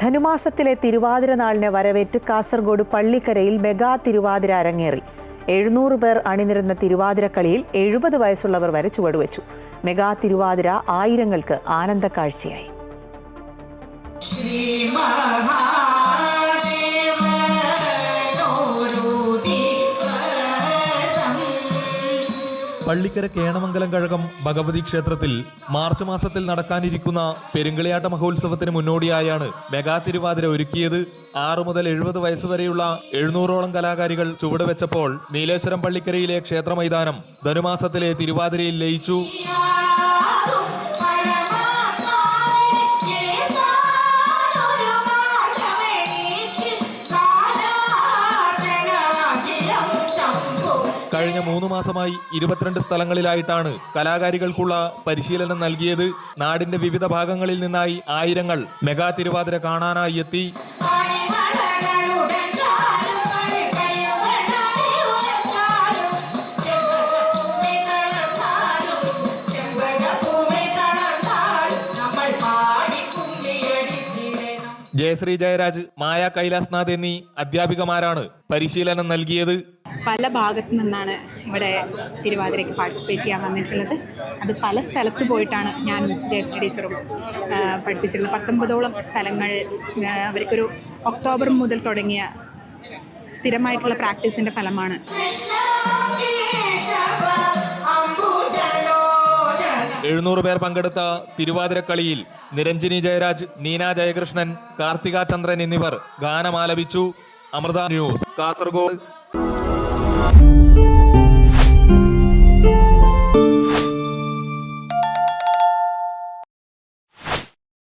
ധനുമാസത്തിലെ തിരുവാതിര നാളിനെ വരവേറ്റ് കാസർഗോഡ് പള്ളിക്കരയിൽ മെഗാ തിരുവാതിര അരങ്ങേറി. എഴുന്നൂറ് പേർ അണിനിരുന്ന തിരുവാതിരക്കളിയിൽ എഴുപത് വയസ്സുള്ളവർ വരെ ചുവടുവെച്ചു. മെഗാ തിരുവാതിര ആയിരങ്ങൾക്ക് ആനന്ദക്കാഴ്ചയായി. പള്ളിക്കര കേണമംഗലം കഴകം ഭഗവതി ക്ഷേത്രത്തിൽ മാർച്ച് മാസത്തിൽ നടക്കാനിരിക്കുന്ന പെരുങ്കളിയാട്ട മഹോത്സവത്തിന് മുന്നോടിയായാണ് മെഗാ തിരുവാതിര ഒരുക്കിയത്. ആറു മുതൽ എഴുപത് വയസ്സുവരെയുള്ള എഴുന്നൂറോളം കലാകാരികൾ ചുവടുവെച്ചപ്പോൾ നീലേശ്വരം പള്ളിക്കരയിലെ ക്ഷേത്ര മൈതാനം ധനുമാസത്തിലെ തിരുവാതിരയിൽ ലയിച്ചു. മൂന്ന് മാസമായി ഇരുപത്തിരണ്ട് സ്ഥലങ്ങളിലായിട്ടാണ് കലാകാരികൾക്കുള്ള പരിശീലനം നൽകിയത്. നാടിന്റെ വിവിധ ഭാഗങ്ങളിൽ നിന്നായി ആയിരങ്ങൾ മെഗാ തിരുവാതിര കാണാനായി എത്തി. ജയശ്രീ ജയരാജ് മായ കൈലാസ്നാഥ് എന്നീ അധ്യാപികമാരാണ് പരിശീലനം നൽകിയത്. പല ഭാഗത്തു നിന്നാണ് ഇവിടെ തിരുവാതിരയ്ക്ക് പാർട്ടിസിപ്പേറ്റ് ചെയ്യാൻ വന്നിട്ടുള്ളത്. അത് പല സ്ഥലത്ത് പോയിട്ടാണ് ഞാൻ ജയശ്രീ ടീച്ചറും പഠിപ്പിച്ചിട്ടുള്ളത് പത്തൊമ്പതോളം സ്ഥലങ്ങൾ അവർക്കൊരു ഒക്ടോബർ മുതൽ തുടങ്ങിയ സ്ഥിരമായിട്ടുള്ള പ്രാക്ടീസിന്റെ ഫലമാണ്. എഴുന്നൂറ് പേർ പങ്കെടുത്ത തിരുവാതിരക്കളിയിൽ നിരഞ്ജിനി ജയരാജ് നീന ജയകൃഷ്ണൻ കാർത്തിക ചന്ദ്രൻ എന്നിവർ ഗാനമാലപിച്ചു. അമൃത ന്യൂസ്. കാസർഗോഡ്